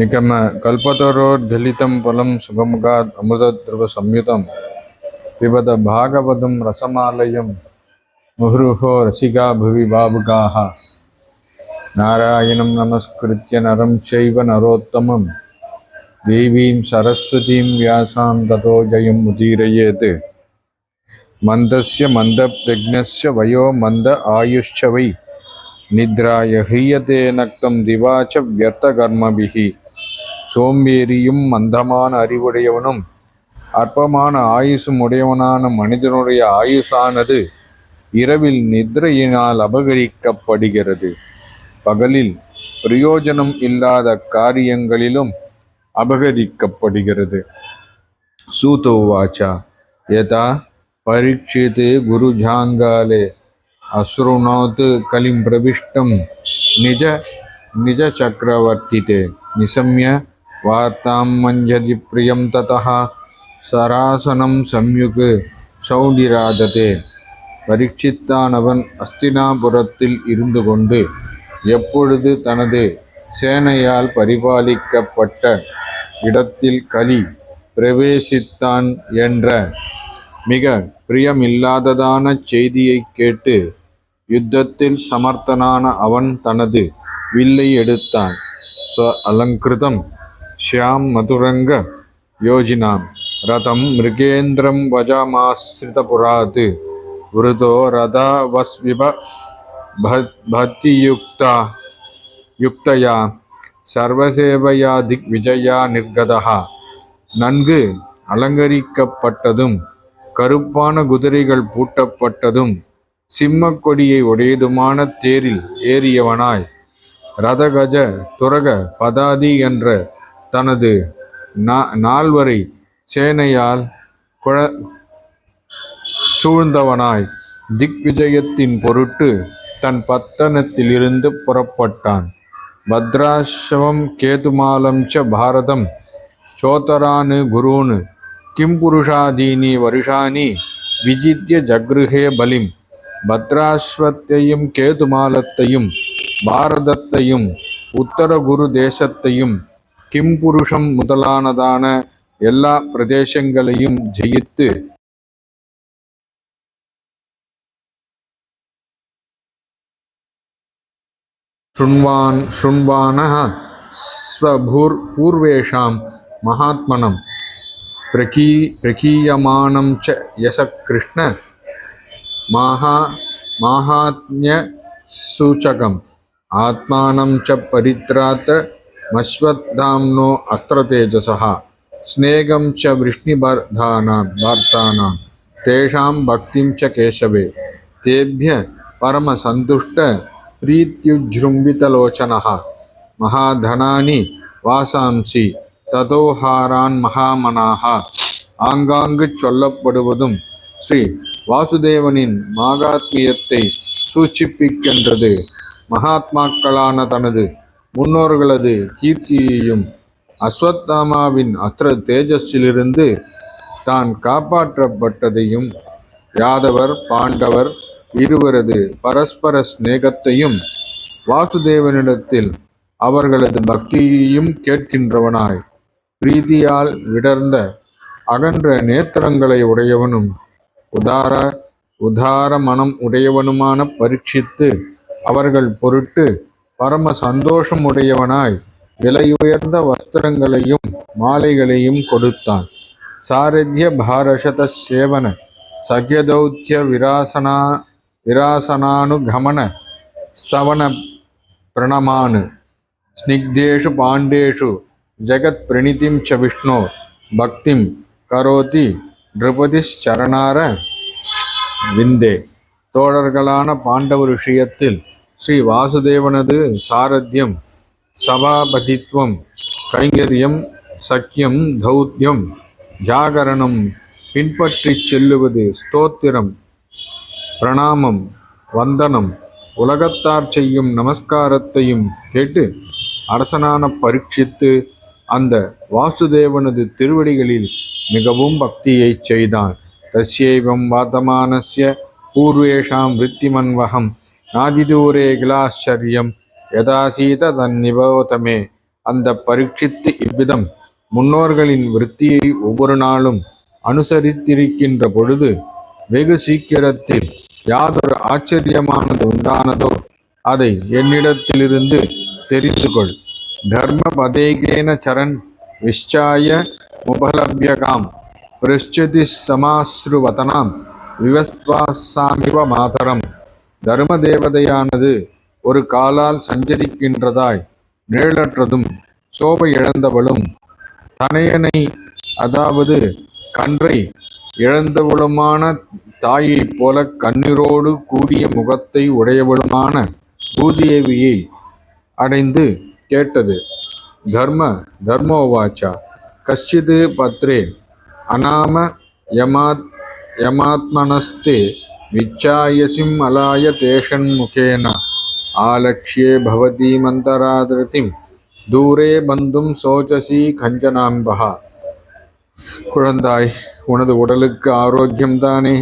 నికమ కల్పతరోర్జలితం ఫలం సుగముఖాద్ అమృతద్రవ సంయుతం పిబత భాగవతం రసమాలయం ముహురుహో రసికా భువి బాబుకా నారాయణం నమస్కృత్య నరం చైవ నరోత్తమం దేవీం సరస్వతీం వ్యాసాం తతో జయం ఉదీరయేత్ మందస్య మందప్రజ్ఞస్య వయో మంద ఆయుష్య వై నిద్రాయ హ్రియతే నక్తం దివాచ వ్యర్థకర్మభిః சோம்பேறியும் மந்தமான அறிவுடையவனும் அற்பமான ஆயுசும் உடையவனான மனிதனுடைய ஆயுசானது இரவில் நித்திரையினால் அபகரிக்கப்படுகிறது. பகலில் பிரயோஜனம் இல்லாத காரியங்களிலும் அபகரிக்கப்படுகிறது. சூதோவாச்சா ஏதா பரீட்சித்து குருஜாங்காலே அசுருணோத் கலிம் பிரவிஷ்டம். நிஜ நிஜ சக்கரவர்த்தித்தே நிசம்ய वार्तां मञ्जति प्रियं ततः சராசனம் சம்யுக் சௌடிராததே பரீட்சித்தானவன் அஸ்தினாபுரத்தில் இருந்து கொண்டு எப்பொழுது தனது சேனையால் பரிபாலிக்கப்பட்ட இடத்தில் கலி பிரவேசித்தான் என்ற மிக பிரியமில்லாததான செய்தியைக் கேட்டு யுத்தத்தில் சமர்த்தனான அவன் தனது வில்லை எடுத்தான் ஸ்வ அலங்கிருதம் ஷியாம் மதுரங்க யோஜினாம் ரதம் மிருகேந்திரம் வஜமாசிரிதபுராத் விருதோ ரதவஸ்விப பக்தியுக்தா யுக்தயா சர்வசேவையா திக் விஜயா நிர்கதா நன்கு அலங்கரிக்கப்பட்டதும் கருப்பான குதிரைகள் பூட்டப்பட்டதும் சிம்மக் கொடியை உடையதுமான தேரில் ஏறியவனாய். ரதகஜ துரக பதாதி என்ற தனது நால்வரை சேனையால் குழ சூழ்ந்தவனாய் திக்விஜயத்தின் பொருட்டு தன் பத்தனத்திலிருந்து புறப்பட்டான். பத்ராசவம் கேதுமாலம் ச பாரதம் சோதரானு குருனு கிம் புருஷாதீனி வருஷானி விஜித்ய ஜக்ருஹே பலிம். பத்ராஸ்வத்தையும் கேதுமாலத்தையும் பாரதத்தையும் உத்தர குரு தேசத்தையும் கிம்புருஷம் முதலானதான எல்லா பிரதேசங்களையும் ஜெயித்து शृण्वान् शृण्वानः स्वभूर् पूर्वेषां महात्मनं प्रकी प्रकीयमानं च यशः कृष्ण माहा माहात्म्यसूचकम् आत्मानं च परित्रात् மஸ்வத்தாம்னோ அஸ்திரதேஜசா ஸ்னேகம் ச விஷ்ணிபர்தானாம் வார்த்தானாம் தேஷாம் பக்திம் ச கேசவே தேபிய பரமசந்துஷ்ட பிரீத்யுஜ்ரும்பிதலோச்சனா மகாதனானி வாசாம்சி ததோஹாரான் மகாமனாக ஆங்காங்கு சொல்லப்படுவதும் ஸ்ரீ வாசுதேவனின் மாகாத்மியத்தை சூச்சிப்பிக்கின்றது மகாத்மாக்களான தனது முன்னோர்களது கீர்த்தியையும் அஸ்வத்தாமாவின் அஸ்திர தேஜஸிலிருந்து தான் காப்பாற்றப்பட்டதையும் யாதவர் பாண்டவர் இருவரது பரஸ்பர சிநேகத்தையும் வாசுதேவனிடத்தில் அவர்களது பக்தியையும் கேட்கின்றவனாய். பிரீதியால் விடர்ந்த அகன்ற நேத்திரங்களை உடையவனும் உதார உதார மனம் உடையவனுமான பரீட்சித்து அவர்கள் பொருட்டு பரம சந்தோஷம் உடையவனாய் விலையுயர்ந்த வஸ்திரங்களையும் மாலைகளையும் கொடுத்தான். சாரத்ய பாரசத சேவன சகியதௌத்திய விராசனா விராசனானுகமன ஸ்தவன பிரணமான். ஸ்னிக்தேஷு பாண்டேஷு ஜெகத் பிரணிதிம் ச விஷ்ணோ பக்திம் கரோதி நிருபதிச்சரணார விந்தே. தோழர்களான பாண்டவ விஷயத்தில் ஸ்ரீ வாசுதேவனது சாரத்தியம் சபாபதித்வம் கைங்கரியம் சக்கியம் தௌத்தியம் ஜாகரணம் பின்பற்றிச் செல்லுவது ஸ்தோத்திரம் பிரணாமம் வந்தனம் உலகத்தார் செய்யும் நமஸ்காரத்தையும் கேட்டு அரசனான பரீட்சித்து அந்த வாசுதேவனது திருவடிகளில் மிகவும் பக்தியைச் செய்தான். தஸ்யைவம் வாதமானஸ்ய பூர்வேஷாம் விருத்திமன்வகம் நாதிதூரே கிலாச்சரியம். யதாசீத தன்னிபோதமே அந்த பரீட்சித்து இவ்விதம் முன்னோர்களின் விருத்தியை ஒவ்வொரு நாளும் அனுசரித்திருக்கின்ற பொழுது வெகு சீக்கிரத்தில் யாதொரு ஆச்சரியமானது உண்டானதோ அதை என்னிடத்திலிருந்து தெரிந்து கொள் தர்ம பதேகேன சரண் விஷ்சாய முபலபியகாம். பிருஷ்சதி சமாஸ்ருவதனாம். விவஸ்வாசாமிவ மாதரம். தர்ம தேவதையானது ஒரு காலால் சஞ்சரிக்கின்றதாய் நிழலற்றதும் சோபை இழந்தவளும் தனையனை அதாவது கன்றை இழந்தவளுமான தாயைப் போல கண்ணீரோடு கூடிய முகத்தை உடையவளுமான பூதேவியை அடைந்து கேட்டது. தர்ம தர்மோவாச்சா கஷ்டிது பத்ரே அநாம யமாத் யமாத்மனஸ்தே விச்சாயசிம் அலாய தேஷன்முகேன. ஆலக்ஷ்யே பவதீமந்தராதிருதிம் தூரே பந்தும் சோச்சசி கஞ்சனாம்பகா. குழந்தாய் உனது உடலுக்கு ஆரோக்கியம்தானே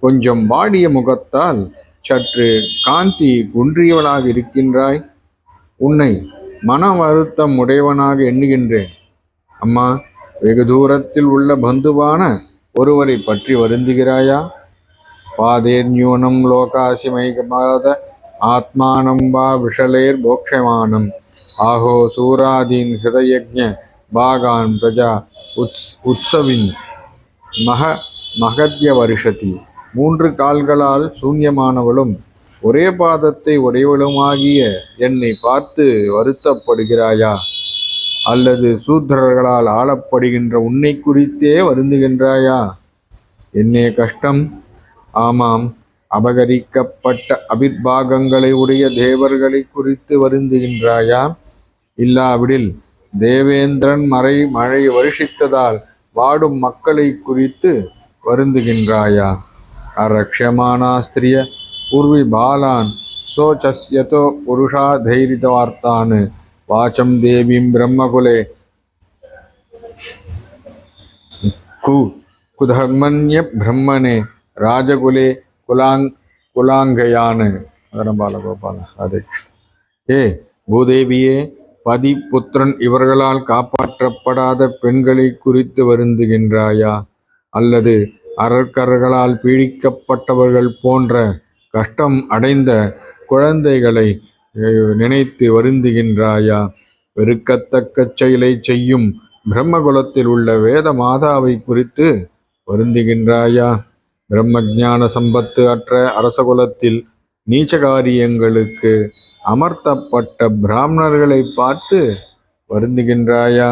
கொஞ்சம் வாடிய முகத்தால் சற்று காந்தி குன்றியவளாக இருக்கின்றாய். உன்னை மன வருத்தம் உடையவனாக எண்ணுகின்றேன். அம்மா வெகு தூரத்தில் உள்ள பந்துவான ஒருவரை பற்றி வருந்துகிறாயா? பாதேர்நியூனம் லோகாசிமைகமாத ஆத்மானம் வா விஷலேர் போக்ஷமானம். ஆஹோ சூராதீன் ஹிருதயஜ்ஞ பாகான் பிரஜா உத்ஸ் உத்சவின் மக மகத்ய வருஷதி மூன்று கால்களால் சூன்யமானவளும் ஒரே பாதத்தை உடையவளுமாகிய என்னை பார்த்து வருத்தப்படுகிறாயா? அல்லது சூத்திரர்களால் ஆளப்படுகின்ற உன்னை குறித்தே வருந்துகின்றாயா? என்னே கஷ்டம் ஆமாம். அபகரிக்கப்பட்ட அபிர்பாகங்களை உடைய தேவர்களை குறித்து வருந்துகின்றாயா? இல்லாவிடில் தேவேந்திரன் மறை மழை வருஷித்ததால் வாடும் மக்களை குறித்து வருந்துகின்றாயா? அரக்ஷமானாஸ்திரிய உர்வி பாலான் சோச்சஸ்யதோ புருஷா தைரிதவார்த்தான். வாச்சம் தேவீம் பிரம்மகுலே. கு குதர்மன்ய பிரம்மனே. ராஜகுலே குலாங் குலாங்கையானு. அதனம் பாலகோபால அது. ஏ பூதேவியே பதி புத்திரன் இவர்களால் காப்பாற்றப்படாத பெண்களை குறித்து வருந்துகின்றாயா? அல்லது அரக்கர்களால் பீடிக்கப்பட்டவர்கள் போன்ற கஷ்டம் அடைந்த குழந்தைகளை நினைத்து வருந்துகின்றாயா? வெறுக்கத்தக்க செயலை செய்யும் பிரம்மகுலத்தில் உள்ள வேத மாதாவை குறித்து வருந்துகின்றாயா? பிரம்மஜான சம்பத்து அற்ற அரசகுலத்தில் நீச்சகாரியங்களுக்கு அமர்த்தப்பட்ட பிராமணர்களை பார்த்து வருந்துகின்றாயா?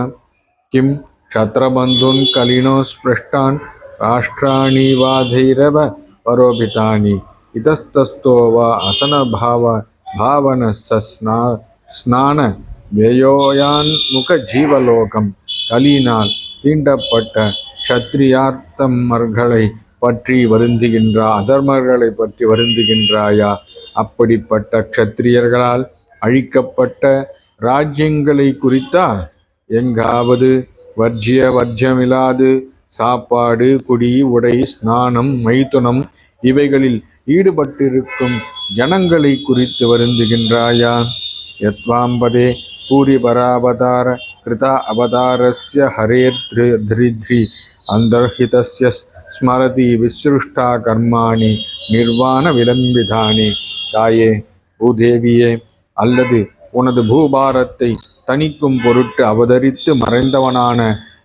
கிம் சத்ரபந்துன் கலினோ ஸ்பிருஷ்டான் ராஷ்டிராணி வாதைரவ பரோபிதானி இதஸ்தஸ்தோ வா அசனபாவ பாவன ஸ்னா ஸ்நான வேயோயான் முக ஜீவலோகம் கலினால் தீண்டப்பட்ட க்ஷத்ரியார்த்தமர்களை பற்றி வருந்துகின்றா அதர்மர்களை பற்றி வருந்துகின்றாயா? அப்படிப்பட்ட க்ஷத்திரியர்களால் அழிக்கப்பட்ட ராஜ்யங்களை குறித்தா? எங்காவது வர்ஜிய வர்ஜமில்லாது சாப்பாடு குடி உடை ஸ்நானம் மைதுனம் இவைகளில் ஈடுபட்டிருக்கும் ஜனங்களை குறித்து வருந்துகின்றாயா? யத்வாம்பதே பூரி பராவதார कृता अवतारस्य हरेर्धृध्रि अन्तर्हितस्य स्मरति विसृष्टा कर्माणि நிர்வாண விலம்பிதானே தாயே பூதேவியே அல்லது உனது பூபாரத்தை தணிக்கும் பொருட்டு அவதரித்து மறைந்தவனான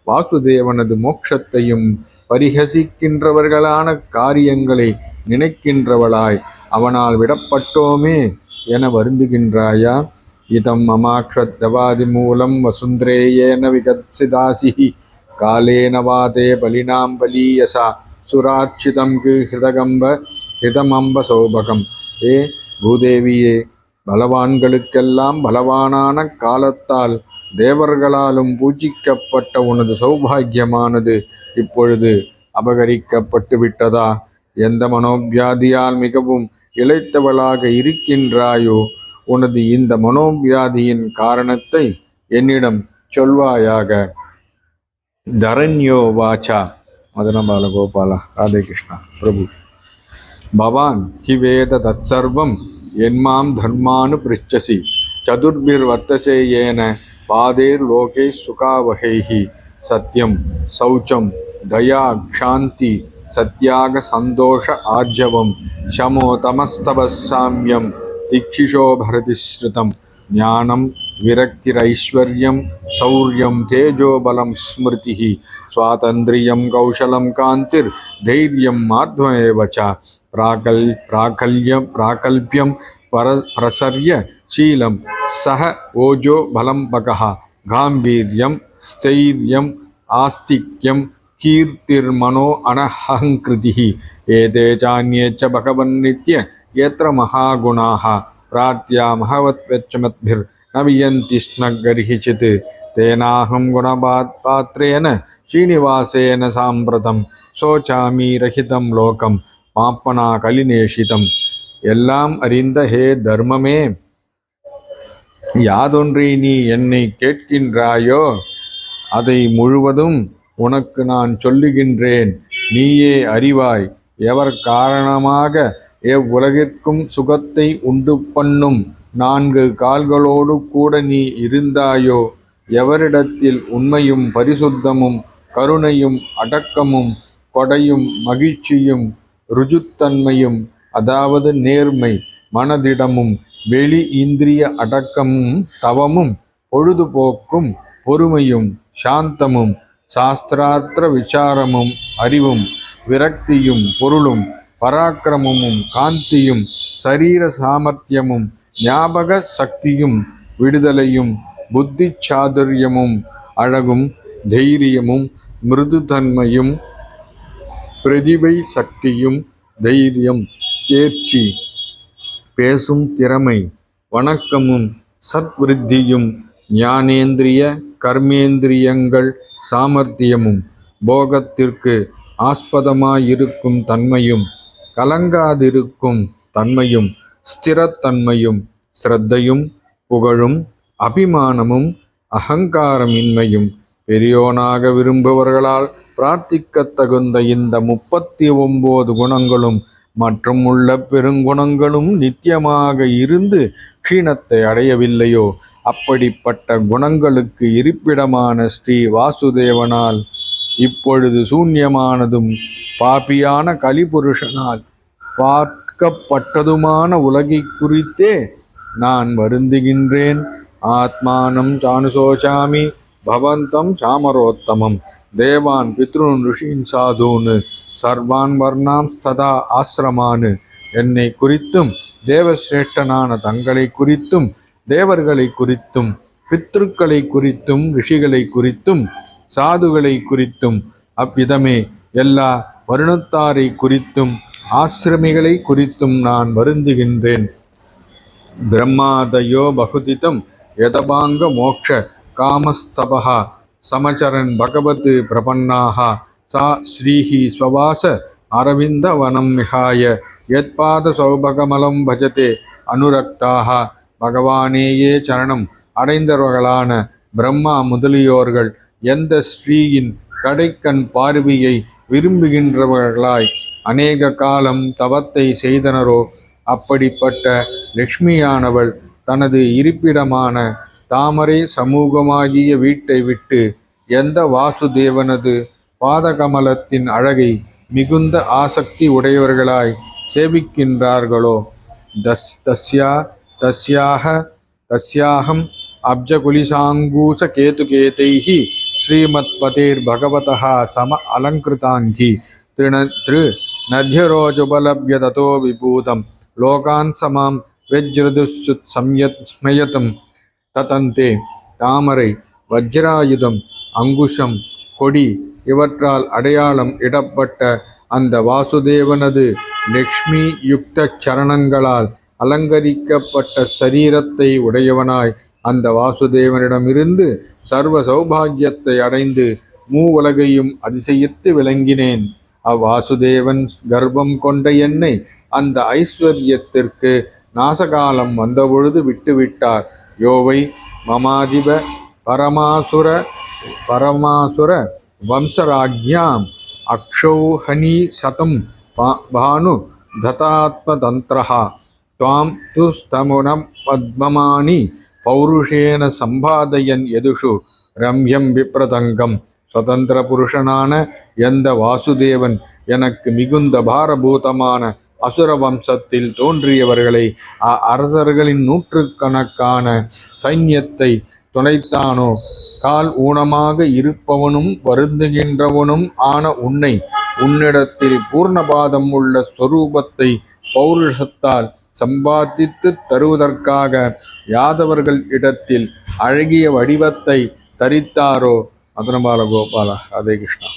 வாசுதேவனது மோட்சத்தையும் பரிகசிக்கின்றவர்களான காரியங்களை நினைக்கின்றவளாய் அவனால் விடப்பட்டோமே என வருந்துகின்றாயா இதம் மமாக்ஷத்தவாதிமூலம் வசுந்தரேயேன விகத்சிதாசி காலேன வாதே பலினாம் பலீயசா சுராட்சிதம் ஹிருதகம்ப ஹிதமம்ப சௌபகம் ஏ பூதேவியே பலவான்களுக்கெல்லாம் பலவானான காலத்தால் தேவர்களாலும் பூஜிக்கப்பட்ட உனது சௌபாகியமானது இப்பொழுது அபகரிக்கப்பட்டு விட்டதா எந்த மனோவியாதியால் மிகவும் இளைத்தவளாக இருக்கின்றாயோ உனது இந்த மனோவியாதியின் காரணத்தை என்னிடம் சொல்வாயாக. தரண்யோ வாச்சா. மதனபால கோபாலா. ராதே கிருஷ்ணா. பிரபு. பவான் ஹி வேத தற்சர்வம் என்மாம் தர்மானு பிரிச்சசி. சதுர்பிர் வர்த்தசே ஏன பாதேர் லோகே சுகாவகைஹி. சத்தியம் சௌச்சம் தயா க்ஷாந்தி சத்யாக சந்தோஷ ஆர்ஜவம். சமோ தமஸ்தவ दिक्षिशो भरति श्रुतं ज्ञानं विरक्तिरैश्वर्यं, शौर्यं तेजोबलं स्मृतिः। स्वातन्त्र्यं, कौशलं कान्तिर्धैर्यं माध्वमेव च। प्राकल्, प्राकल्यं, प्राकल्प्यं पर, प्रसर्य शीलं। सह ओजो बलं बकः। गाम्भीर्यं स्थैर्यम् आस्तिक्यं, कीर्तिर्मनो अनहङ्कृतिः एते चान्ये च भगवन्नित्य यत्र महागुणाः प्रार्थ्या महवत्वच्चमद्भिर्न वियन्ति स्म गर्हिचित् तेनाहं गुणपात्रेण श्रीनिवासेन साम्प्रतं शोचामि रहितं லோகம் மாப்பனா கலிநேஷிதம் எல்லாம் அறிந்த ஹே தர்மமே யாதொன்றை நீ என்னை கேட்கின்றாயோ அதை முழுவதும் உனக்கு நான் சொல்லுகின்றேன் நீயே அறிவாய் எவர் காரணமாக எவ்வுலகிற்கும் சுகத்தை உண்டு பண்ணும் நான்கு கால்களோடு கூட நீ இருந்தாயோ? எவரிடத்தில் உண்மையும் பரிசுத்தமும் கருணையும் அடக்கமும் கொடையும் மகிழ்ச்சியும் ருஜுத்தன்மையும் அதாவது நேர்மை மனதிடமும் வெளி இந்திரிய அடக்கமும் தவமும் பொழுதுபோக்கும் பொறுமையும் சாந்தமும் சாஸ்திரார்த்த விசாரமும் அறிவும் விரக்தியும் பொருளும் பராக்கிரமமும் காந்தியும் சரீர சாமர்த்தியமும் ஞாபக சக்தியும் விடுதலையும் புத்தி சாதுரியமும் அழகும் தைரியமும் மிருதுதன்மையும் பிரதிபை சக்தியும் தைரியம் தேர்ச்சி பேசும் திறமை வணக்கமும் சத்விருத்தியும் ஞானேந்திரிய கர்மேந்திரியங்கள் சாமர்த்தியமும் போகத்திற்கு ஆஸ்பதமாயிருக்கும் தன்மையும் கலங்காதிருக்கும் தன்மையும் ஸ்திரத்தன்மையும் ஸ்ரத்தையும் புகழும் அபிமானமும் அகங்காரமின்மையும் பெரியோனாக விரும்புபவர்களால் பிரார்த்திக்கத் தகுந்த இந்த முப்பத்தி ஒன்பது குணங்களும் மற்றும் உள்ள பெருங்குணங்களும் நித்தியமாக இருந்து க்ஷீணத்தை அடையவில்லையோ? அப்படிப்பட்ட குணங்களுக்கு இருப்பிடமான ஸ்ரீ வாசுதேவனால் இப்பொழுது சூன்யமானதும் பாபியான கலிபுருஷனால் பார்க்கப்பட்டதுமான உலகை குறித்தே நான் வருந்துகின்றேன். ஆத்மானம் சானுசோசாமி பவந்தம் சாமரோத்தமம். தேவான் பித்ருன் ருஷீன் சாதுன்னு சர்வான் வர்ணாம் ஸ்ததா ஆசிரமானு என்னை குறித்தும் தேவசிரேஷ்டனான தங்களை குறித்தும் தேவர்களை குறித்தும் பித்ருக்களை குறித்தும் ரிஷிகளை குறித்தும் சாதுகளை குறித்தும் அவ்விதமே எல்லா வருணத்தாரை குறித்தும் ஆசிரமிகளை குறித்தும் நான் வருந்துகின்றேன். பிரம்மாதயோ பகுதிதம் யதபாங்க மோக்ஷ காமஸ்தபः சமச்சரன் பகவத் பிரபன்னாः சா ஸ்ரீஹி ஸ்வவாச அரவிந்தவனம் விஹாய யத்பாத சௌபகமலம் பஜதே அனுரக்தாக பகவானேயே சரணம். அடைந்தவர்களான பிரம்மா முதலியோர்கள் எந்த ஸ்ரீயின் கடைக்கண் பார்வையை விரும்புகின்றவர்களாய் அநேக காலம் தவத்தை செய்தனரோ அப்படிப்பட்ட லக்ஷ்மியானவள் தனது இருப்பிடமான தாமரை சமூகமாகிய வீட்டை விட்டு எந்த வாசுதேவனது பாதகமலத்தின் அழகை மிகுந்த ஆசக்தி உடையவர்களாய் சேவிக்கின்றார்களோ? தஸ் தஸ்யா தஸ்யாக தஸ்யாகம் அப்ஜகுலிசாங்கூச அப்ஜகுலிசாங்கூசகேதுகேதைः श्रीमत्पतेर्भगवतः सम अलङ्कृताङ्गी तृण तृ नद्यरोजुपलभ्य ततो विभूतं लोकान् समां व्यजृदुःसुत् संयत् स्मयतं ததந்தே தாமரை வஜ்ராயுதம் அங்குஷம் கொடி இவற்றால் அடையாளம் இடப்பட்ட அந்த வாசுதேவனது லக்ஷ்மி யுக்த சரணங்களால் அலங்கரிக்கப்பட்ட சரீரத்தை உடையவனாய் அந்த வாசுதேவனிடமிருந்து சர்வ சௌபாகியத்தை அடைந்து மூ உலகையும் அதிசயித்து விளங்கினேன். அவ்வாசுதேவன் கர்ப்பம் கொண்ட என்னை அந்த ஐஸ்வர்யத்திற்கு நாசகாலம் வந்தபொழுது விட்டுவிட்டார். யோவை மமாதிப பரமாசுர பரமாசுர வம்சராஜ்யாம் அக்ஷௌஹனி சதம் பானு தத்தாத்மதந்திரா துவாம் துஸ்தமுனம் பத்மமானி பௌருஷேன சம்பாதையன் எதுஷு? ரம்யம் விப்ரதங்கம். சுதந்திர புருஷனான எந்த வாசுதேவன்? எனக்கு மிகுந்த பாரபூதமான அசுர வம்சத்தில் தோன்றியவர்களை அ- அரசர்களின் நூற்றுக்கணக்கான சைன்யத்தை துணைத்தானோ? கால் ஊனமாக இருப்பவனும் வருந்துகின்றவனும் ஆன உன்னை உன்னிடத்தில் பூர்ணபாதம் உள்ள ஸ்வரூபத்தை பௌருஷத்தால் சம்பாதித்து தருவதற்காக யாதவர்கள் இடத்தில் அழகிய வடிவத்தை தரித்தாரோ? மதனபால கோபால ராதே கிருஷ்ணா.